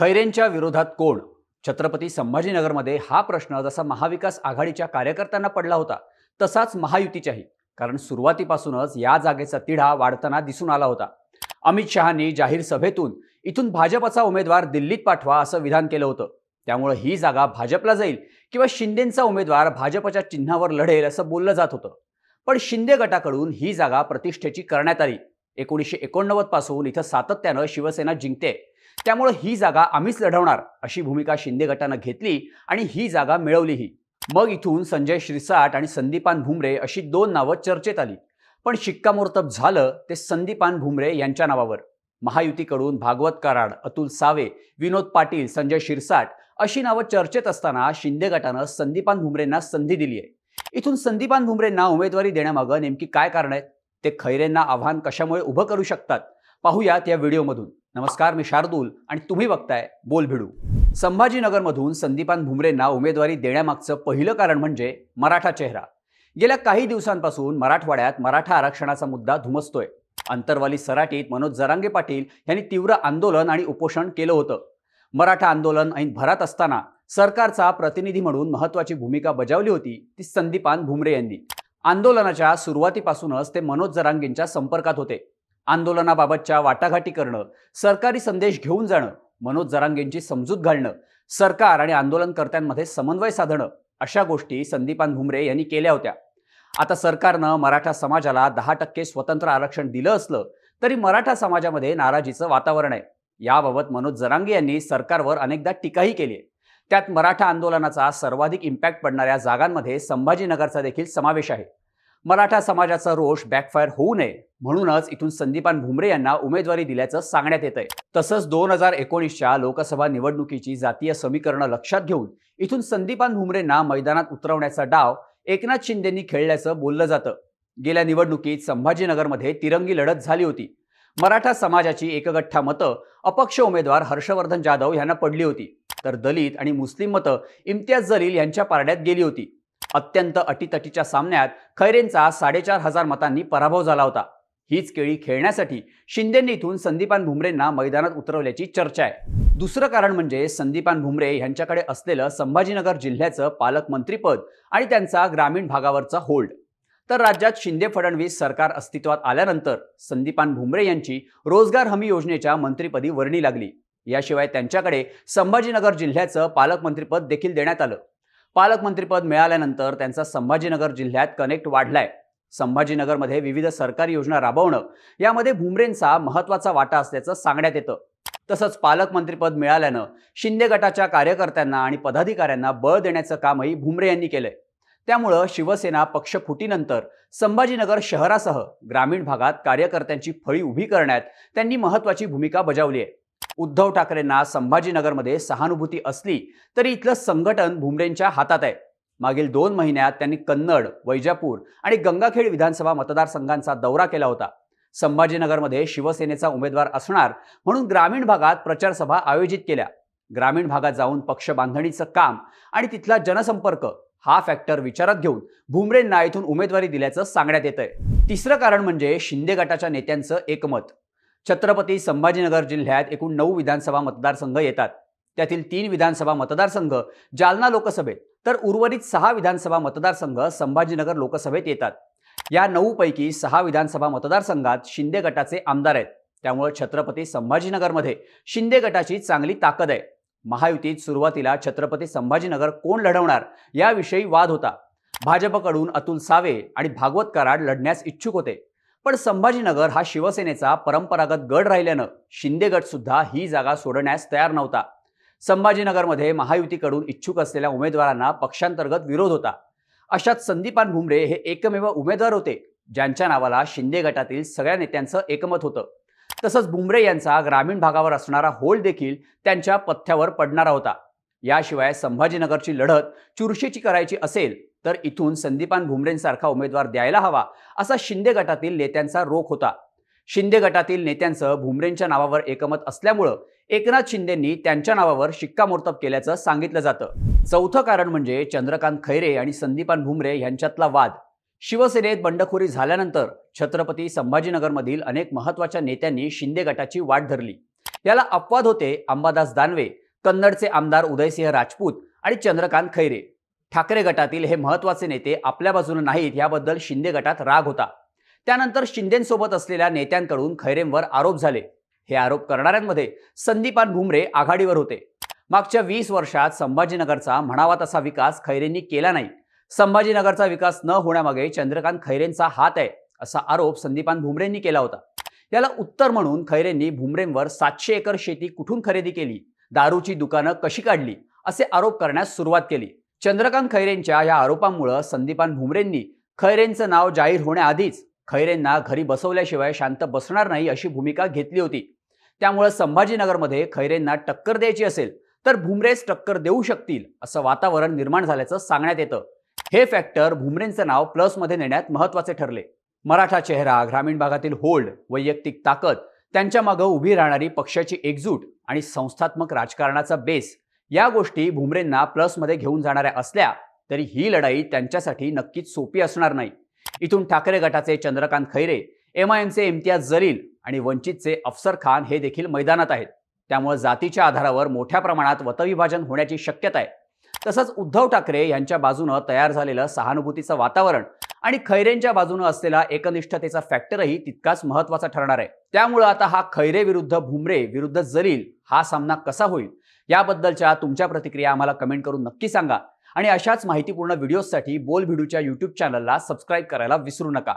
खैरेंच्या विरोधात कोण? छत्रपती संभाजीनगरमध्ये हा प्रश्न जसा महाविकास आघाडीच्या कार्यकर्त्यांना पडला होता तसाच महायुतीच्याही. कारण सुरुवातीपासूनच या जागेचा तिढा वाढताना दिसून आला होता. अमित शहानी जाहीर सभेतून इथून भाजपचा उमेदवार दिल्लीत पाठवा असं विधान केलं होतं. त्यामुळे ही जागा भाजपला जाईल किंवा शिंदेंचा उमेदवार भाजपच्या चिन्हावर लढेल असं बोललं जात होतं. पण शिंदे गटाकडून ही जागा प्रतिष्ठेची करण्यात आली. एकोणीसशे एकोणनव्वदपासून इथं सातत्यानं शिवसेना जिंकते. त्यामुळे ही जागा आम्हीच लढवणार अशी भूमिका शिंदे गटानं घेतली आणि ही जागा मिळवलीही. मग इथून संजय श्रीसाट आणि संदीपान भुमरे अशी दोन नावं चर्चेत आली. पण शिक्कामोर्तब झालं ते संदीपान भुमरे यांच्या नावावर. महायुतीकडून भागवत कराड अतुल सावे विनोद पाटील संजय शिरसाट अशी नावं चर्चेत असताना शिंदे गटानं संदीपान भुमरेंना संधी दिली आहे. इथून संदीपान भुमरेंना उमेदवारी देण्यामागं नेमकी काय कारण आहेत? ते खैरेंना आव्हान कशामुळे उभं करू शकतात? पाहूयात या व्हिडिओमधून. नमस्कार मी शार्दूल आणि तुम्ही बघताय बोल भिडू. संभाजीनगरमधून संदीपान भुमरेंना उमेदवारी देण्यामागचं पहिलं कारण म्हणजे मराठा चेहरा. गेल्या काही दिवसांपासून मराठवाड्यात मराठा आरक्षणाचा मुद्दा धुमसतोय. अंतरवाली सराटीत मनोज जरांगे पाटील यांनी तीव्र आंदोलन आणि उपोषण केलं होतं. मराठा आंदोलन ऐन भरात असताना सरकारचा प्रतिनिधी म्हणून महत्वाची भूमिका बजावली होती ती संदीपान भुमरे यांनी. आंदोलनाच्या सुरुवातीपासूनच ते मनोज जरांगेंच्या संपर्कात होते. आंदोलनाबाबतच्या वाटाघाटी करणं सरकारी संदेश घेऊन जाणं मनोज जरांगेंची समजूत घालणं सरकार आणि आंदोलनकर्त्यांमध्ये समन्वय साधणं अशा गोष्टी संदीपान भुमरे यांनी केल्या होत्या. आता सरकारनं मराठा समाजाला दहा टक्के स्वतंत्र आरक्षण दिलं असलं तरी मराठा समाजामध्ये नाराजीचं वातावरण आहे. याबाबत मनोज जरांगे यांनी सरकारवर अनेकदा टीकाही केली आहे त्यात मराठा आंदोलनाचा सर्वाधिक इम्पॅक्ट पडणाऱ्या जागांमध्ये संभाजीनगरचा देखील समावेश आहे. मराठा समाजाचा रोष बॅकफायर होऊ नये म्हणूनच इथून संदीपान भुमरे यांना उमेदवारी दिल्याचं सांगण्यात येत आहे तसंच दोन हजार एकोणीसच्या लोकसभा निवडणुकीची जातीय समीकरणं लक्षात घेऊन इथून संदीपान भुमरेंना मैदानात उतरवण्याचा डाव एकनाथ शिंदेंनी खेळल्याचं बोललं जातं. गेल्या निवडणुकीत संभाजीनगरमध्ये तिरंगी लढत झाली होती. मराठा समाजाची एकगठ्ठा मतं अपक्ष उमेदवार हर्षवर्धन जाधव यांना पडली होती. तर दलित आणि मुस्लिम मतं इम्तियाज जलील यांच्या पारड्यात गेली होती. अत्यंत अटीतटीच्या सामन्यात खैरेंचा साडेचार हजार मतांनी पराभव झाला होता. हीच केळी खेळण्यासाठी शिंदेंनी इथून संदीपान भुमरेंना मैदानात उतरवल्याची चर्चा आहे. दुसरं कारण म्हणजे संदीपान भुमरे यांच्याकडे असलेलं संभाजीनगर जिल्ह्याचं पालकमंत्रीपद आणि त्यांचा ग्रामीण भागावरचा होल्ड. तर राज्यात शिंदे फडणवीस सरकार अस्तित्वात आल्यानंतर संदीपान भुमरे यांची रोजगार हमी योजनेच्या मंत्रीपदी वर्णी लागली. याशिवाय त्यांच्याकडे संभाजीनगर जिल्ह्याचं पालकमंत्रीपद देखील देण्यात आलं. पालकमंत्रीपद मिळाल्यानंतर त्यांचा संभाजीनगर जिल्ह्यात कनेक्ट वाढलाय. संभाजीनगरमध्ये विविध सरकारी योजना राबवणं यामध्ये भुमरेंचा महत्त्वाचा वाटा असल्याचं सांगण्यात येतं. तसंच पालकमंत्रीपद मिळाल्यानं शिंदे गटाच्या कार्यकर्त्यांना आणि पदाधिकाऱ्यांना बळ देण्याचं कामही भुमरे यांनी केलंय. त्यामुळं शिवसेना पक्षफुटीनंतर संभाजीनगर शहरासह ग्रामीण भागात कार्यकर्त्यांची फळी उभी करण्यात त्यांनी महत्वाची भूमिका बजावली आहे. उद्धव ठाकरेंना संभाजीनगरमध्ये सहानुभूती असली तरी इथलं संघटन भुमरेंच्या हातात आहे. मागील दोन महिन्यात त्यांनी कन्नड वैजापूर आणि गंगाखेड विधानसभा मतदारसंघांचा दौरा केला होता. संभाजीनगरमध्ये शिवसेनेचा उमेदवार असणार म्हणून ग्रामीण भागात प्रचारसभा आयोजित केल्या. ग्रामीण भागात जाऊन पक्ष बांधणीचं काम आणि तिथला जनसंपर्क हा फॅक्टर विचारात घेऊन भुमरेंना इथून उमेदवारी दिल्याचं सांगण्यात येत आहे तिसरं कारण म्हणजे शिंदे गटाच्या नेत्यांचं एकमत. छत्रपती संभाजीनगर जिल्ह्यात एकूण नऊ विधानसभा मतदारसंघ येतात. त्यातील तीन विधानसभा मतदारसंघ जालना लोकसभेत तर उर्वरित सहा विधानसभा मतदारसंघ संभाजीनगर लोकसभेत येतात. या नऊपैकी सहा विधानसभा मतदारसंघात शिंदे गटाचे आमदार आहेत. त्यामुळे छत्रपती संभाजीनगरमध्ये शिंदे गटाची चांगली ताकद आहे. महायुतीत सुरुवातीला छत्रपती संभाजीनगर कोण लढवणार याविषयी वाद होता. भाजपकडून अतुल सावे आणि भागवत कराड लढण्यास इच्छुक होते. पण संभाजीनगर हा शिवसेनेचा परंपरागत गड राहिल्यानं शिंदे गटसुद्धा ही जागा सोडण्यास तयार नव्हता. संभाजीनगरमध्ये महायुतीकडून इच्छुक असलेल्या उमेदवारांना पक्षांतर्गत विरोध होता. अशात संदीपान भुमरे हे एकमेव उमेदवार होते ज्यांच्या नावाला शिंदे गटातील सगळ्या नेत्यांचं एकमत होतं. तसंच भुमरे यांचा ग्रामीण भागावर असणारा होल देखील त्यांच्या पथ्यावर पडणारा होता. याशिवाय संभाजीनगरची लढत चुरशीची करायची असेल तर इथून संदीपान भुमरेंसारखा उमेदवार द्यायला हवा असा शिंदे गटातील नेत्यांचा रोख होता. शिंदे गटातील नेत्यांचं भुमरेंच्या नावावर एकमत असल्यामुळं एकनाथ शिंदेंनी त्यांच्या नावावर शिक्कामोर्तब केल्याचं सांगितलं जातं. चौथं कारण म्हणजे चंद्रकांत खैरे आणि संदीपान भुमरे यांच्यातला वाद. शिवसेनेत बंडखोरी झाल्यानंतर छत्रपती संभाजीनगरमधील अनेक महत्त्वाच्या नेत्यांनी शिंदे गटाची वाट धरली. याला अपवाद होते अंबादास दानवे कन्नडचे आमदार उदयसिंह राजपूत आणि चंद्रकांत खैरे. ठाकरे गटातील हे महत्त्वाचे नेते आपल्या बाजूने नाहीत याबद्दल शिंदे गटात राग होता. त्यानंतर शिंदेसोबत असलेल्या नेत्यांकडून खैरेंवर आरोप झाले. हे आरोप करणाऱ्यांमध्ये संदीपान भुमरे आघाडीवर होते. मागच्या वीस वर्षात संभाजीनगरचा म्हणावा तसा विकास खैरेंनी केला नाही. संभाजीनगरचा विकास न होण्यामागे चंद्रकांत खैरेंचा हात आहे असा आरोप संदीपान भुमरेंनी केला होता. याला उत्तर म्हणून खैरेंनी भुमरेंवर सातशे एकर शेती कुठून खरेदी केली? दारूची दुकानं कशी काढली? असे आरोप करण्यास सुरुवात केली. चंद्रकांत खैरेंच्या या आरोपांमुळे संदीपान भुमरेंनी खैरेंचं नाव जाहीर होण्याआधीच खैरेंना घरी बसवल्याशिवाय शांत बसणार नाही अशी भूमिका घेतली होती. त्यामुळे संभाजीनगरमध्ये खैरेंना टक्कर द्यायची असेल तर भुमरेच टक्कर देऊ शकतील असं वातावरण निर्माण झाल्याचं सांगण्यात येतं. हे फॅक्टर भुमरेंचं नाव प्लसमध्ये नेण्यात महत्त्वाचे ठरले. मराठा चेहरा ग्रामीण भागातील होल्ड वैयक्तिक ताकद त्यांच्या मागं उभी राहणारी पक्षाची एकजूट आणि संस्थात्मक राजकारणाचा बेस या गोष्टी भुमरेंना प्लसमध्ये घेऊन जाणाऱ्या असल्या तरी ही लढाई त्यांच्यासाठी नक्कीच सोपी असणार नाही. इथून ठाकरे गटाचे चंद्रकांत खैरे एम आय एमचे इम्तियाज जलील आणि वंचितचे अफसर खान हे देखील मैदानात आहेत. त्यामुळे जातीच्या आधारावर मोठ्या प्रमाणात मतविभाजन होण्याची शक्यता आहे. तसंच उद्धव ठाकरे यांच्या बाजूनं तयार झालेलं सहानुभूतीचं वातावरण आणि खैरेंच्या बाजूनं असलेला एकनिष्ठतेचा फॅक्टरही तितकाच महत्त्वाचा ठरणार आहे. त्यामुळं आता हा खैरे विरुद्ध भुमरे विरुद्ध जलील हा सामना कसा होईल? याबद्दलच्या तुमच्या प्रतिक्रिया आम्हाला कमेंट करून नक्की सांगा. आणि अशाच माहितीपूर्ण व्हिडिओजसाठी बोल भिडूच्या यूट्यूब चॅनलला सबस्क्राईब करायला विसरू नका.